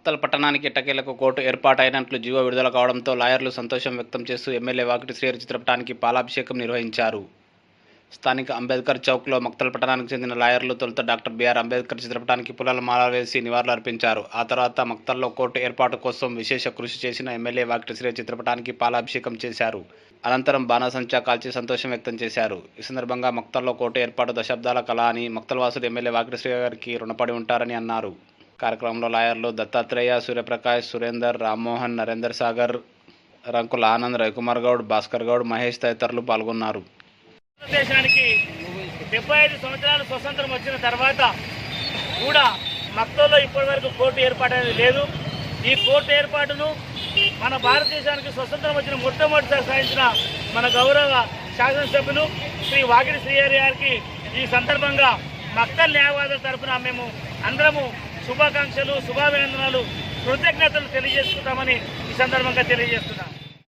మక్తల్ పట్టణానికి ఎట్టకేలకు court ఏర్పాటైనట్లు GO విడుదల కావడంతో లాయర్లు సంతోషం వ్యక్తం చేస్తూ ఎమ్మెల్యే వాకిటి శ్రీహరి చిత్రపటానికి పాలాభిషేకం నిర్వహించారు. స్థానిక అంబేద్కర్ చౌక్లో మక్తల్ పట్టణానికి చెందిన లాయర్లు తొలుత డాక్టర్ బిఆర్ అంబేద్కర్ చిత్రపటానికి పుల్లల మాల వేసి నివాళులు అర్పించారు. ఆ తర్వాత మక్తల్లో కోర్టు ఏర్పాటు కోసం విశేష కృషి చేసిన ఎమ్మెల్యే వాకిటి శ్రీ చిత్రపటానికి పాలాభిషేకం చేశారు. అనంతరం బాణాసంచా కాల్చి సంతోషం వ్యక్తం చేశారు. ఈ సందర్భంగా మక్తల్లో కోర్టు ఏర్పాటు దశాబ్దాల కళ అని మక్తల్ ఎమ్మెల్యే వాకిటి శ్రీ గారికి రుణపడి ఉంటారని అన్నారు. కార్యక్రమంలో లాయర్లు దత్తాత్రేయ సూర్యప్రకాష్ సురేందర్ రామ్మోహన్ నరేందర్ సాగర్ రంకుల ఆనంద్ రవికుమార్ గౌడ్ భాస్కర్ గౌడ్ మహేష్ తదితరులు పాల్గొన్నారు. భారతదేశానికి డెబ్బై ఐదు సంవత్సరాలు స్వతంత్రం వచ్చిన తర్వాత కూడా మక్తల్లో ఇప్పటి వరకు కోర్టు ఏర్పాటు అనేది లేదు. ఈ కోర్టు ఏర్పాటును మన భారతదేశానికి స్వతంత్రం వచ్చిన మొట్టమొదటిసారి సాధించిన మన గౌరవ శాసనసభ్యులు శ్రీ వాకిడి శ్రీహరి గారికి ఈ సందర్భంగా మక్తల్ న్యాయవాదుల తరఫున మేము అందరము శుభాకాంక్షలు శుభాభినందనలు కృతజ్ఞతలు తెలియజేసుకుంటామని ఈ సందర్భంగా తెలియజేస్తున్నాం.